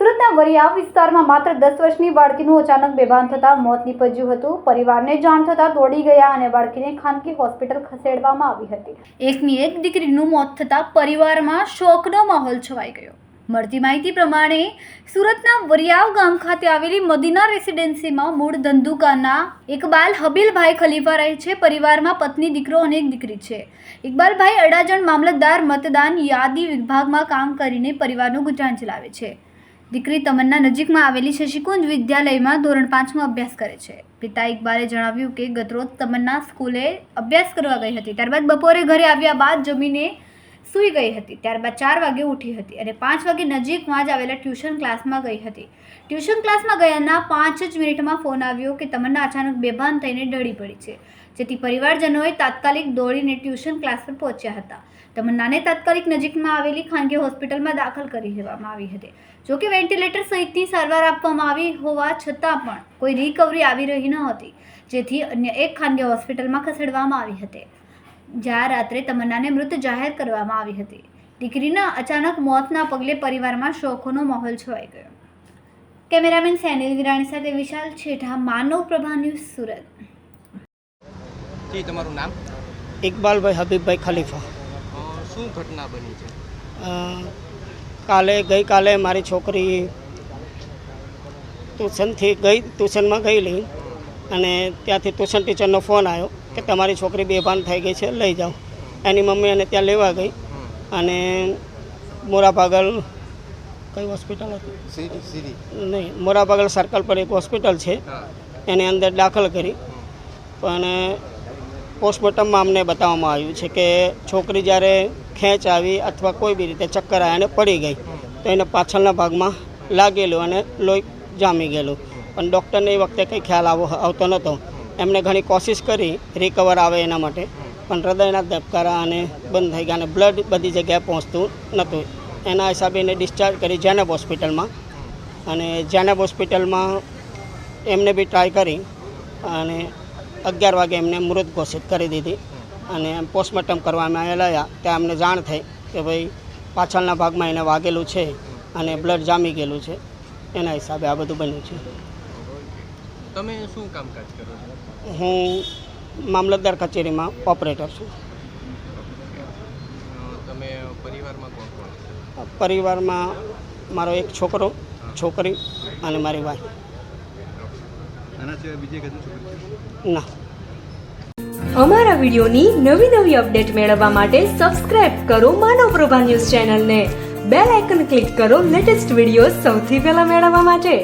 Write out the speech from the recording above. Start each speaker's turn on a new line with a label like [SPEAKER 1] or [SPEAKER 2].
[SPEAKER 1] સુરતના વરિયા વિસ્તારમાં માત્ર દસ વર્ષની બાળકીનું અચાનક બેભાન થતાં મોત નીપજ્યું હતું. પરિવારને જાણ થતાં દોડી ગયા અને બાળકીને ખાનગી હોસ્પિટલ ખસેડવામાં આવી હતી. એકની એક દીકરીનું મોત થતાં પરિવારમાં શોકનો માહોલ છવાઈ ગયો. મળતી માહિતી પ્રમાણે સુરતના વરિયાવ ગામ ખાતે આવેલી મદીના રેસિડેન્સીમાં મૂળ ધંધુકાના ઇકબાલ હબીલભાઈ ખલીફા રહે છે. પરિવારમાં પત્ની, દીકરો અને એક દીકરી છે. ઇકબાલભાઈ અડાજણ મામલતદાર મતદાન યાદી વિભાગમાં કામ કરીને પરિવારનું ગુજરાન ચલાવે છે. દીકરી તમન્ના નજીકમાં આવેલી શશિકુંજ વિદ્યાલયમાં ધોરણ પાંચમાં અભ્યાસ કરે છે. પિતા ઇકબાલે જણાવ્યું કે ગતરોજ તમન્ના સ્કૂલે અભ્યાસ કરવા ગઈ હતી. ત્યારબાદ બપોરે ઘરે આવ્યા બાદ જમીને સૂઈ ગઈ હતી, ત્યારબાદ ચાર વાગે ઉઠી હતી અને પાંચ વાગે નજીકમાં જ આવેલા ટ્યુશન ક્લાસમાં ગઈ હતી. ટ્યુશન ક્લાસમાં ગયાના પાંચ જ મિનિટમાં ફોન આવ્યો કે તમન્ના અચાનક બેભાન થઈને ઢળી પડી છે. જેથી પરિવારજનોએ તાત્કાલિક દોડીને ટ્યુશન ક્લાસ પર પહોંચ્યા હતા. તમન્નાને તાત્કાલિક નજીકમાં આવેલી ખાનગી હોસ્પિટલમાં દાખલ કરી દેવામાં આવી હતી. જોકે વેન્ટિલેટર સહિતની સારવાર આપવામાં આવી હોવા છતાં પણ કોઈ રિકવરી આવી રહી ન હતી. જેથી અન્ય એક ખાનગી હોસ્પિટલમાં ખસેડવામાં આવી હતી. જ્યાં રાત્રે તમન્નાને મૃત જાહેર કરવામાં આવી હતી. દીકરીના અચાનક મોતના પગલે પરિવારમાં શોખોનો માહોલ છવાઈ ગયો. કેમેરામેન સેનિલ વિરાણી સાથે વિશાલ છેઠા માનવ પ્રભા ન્યૂઝ સુરત.
[SPEAKER 2] જી તમારું નામ?
[SPEAKER 3] ઇકબાલભાઈ હબીબભાઈ ખલીફા.
[SPEAKER 2] શું ઘટના બની છે?
[SPEAKER 3] અ, કાલે ગઈકાલે મારી છોકરી ટ્યુશનથી ગઈ ટ્યુશનમાં ગયેલી અને ત્યાંથી ટ્યુશન ટીચરનો ફોન આવ્યો. કે તમારી છોકરી બેભાન થઈ ગઈ છે લઈ જાઓ. એની મમ્મી એને ત્યાં લેવા ગઈ અને મોરાપાગલ કઈ હોસ્પિટલ હતી? નહીં મોરાપાગલ સર્કલ પર એક હોસ્પિટલ છે. એની અંદર દાખલ કરી. પણ પોસ્ટમોર્ટમમાં અમને બતાવવામાં આવ્યું છે કે છોકરી જ્યારે ખેંચ આવી અથવા કોઈ બી રીતે ચક્કર આવ્યા અને પડી ગઈ તો એને પાછળના ભાગમાં લાગેલું અને લોહી જામી ગયેલું. પણ ડૉક્ટરને એ વખતે કંઈ ખ્યાલ આવો આવતો નહોતો. એમણે ઘણી કોશિશ કરી રિકવર આવે એના માટે. પણ હૃદયના ધબકારા અને બંધ થઈ ગયા અને બ્લડ બધી જગ્યાએ પહોંચતું નહોતું. એના હિસાબે એને ડિસ્ચાર્જ કરી જેનેબ હોસ્પિટલમાં. અને જેનેબ હોસ્પિટલમાં એમને બી ટ્રાય કરી અને અગિયાર વાગે એમને મૃત ઘોષિત કરી દીધી. અને પોસ્ટમોર્ટમ કરવામાં આવેલા, ત્યાં અમને જાણ થઈ કે ભાઈ પાછળના ભાગમાં એને વાગેલું છે અને બ્લડ જામી ગયેલું છે. એના હિસાબે આ બધું બન્યું છે.
[SPEAKER 2] તમે શું કામકાજ કરો છો?
[SPEAKER 3] હું મામલતદાર કચેરીમાં ઓપરેટર છું.
[SPEAKER 2] તમે પરિવારમાં કોણ કોણ
[SPEAKER 3] પરિવારમાં મારો એક છોકરો છોકરી અને મારી વાઈફ.
[SPEAKER 2] આના સિવાય બીજી કઈ છોકરી
[SPEAKER 3] ના.
[SPEAKER 4] અમારા વિડીયોની નવી નવી અપડેટ મેળવવા માટે સબસ્ક્રાઇબ કરો માનવ પ્રભા ન્યૂઝ ચેનલને. બેલ આઇકન ક્લિક કરો લેટેસ્ટ વીડિયો સૌથી પહેલા મેળવવા માટે.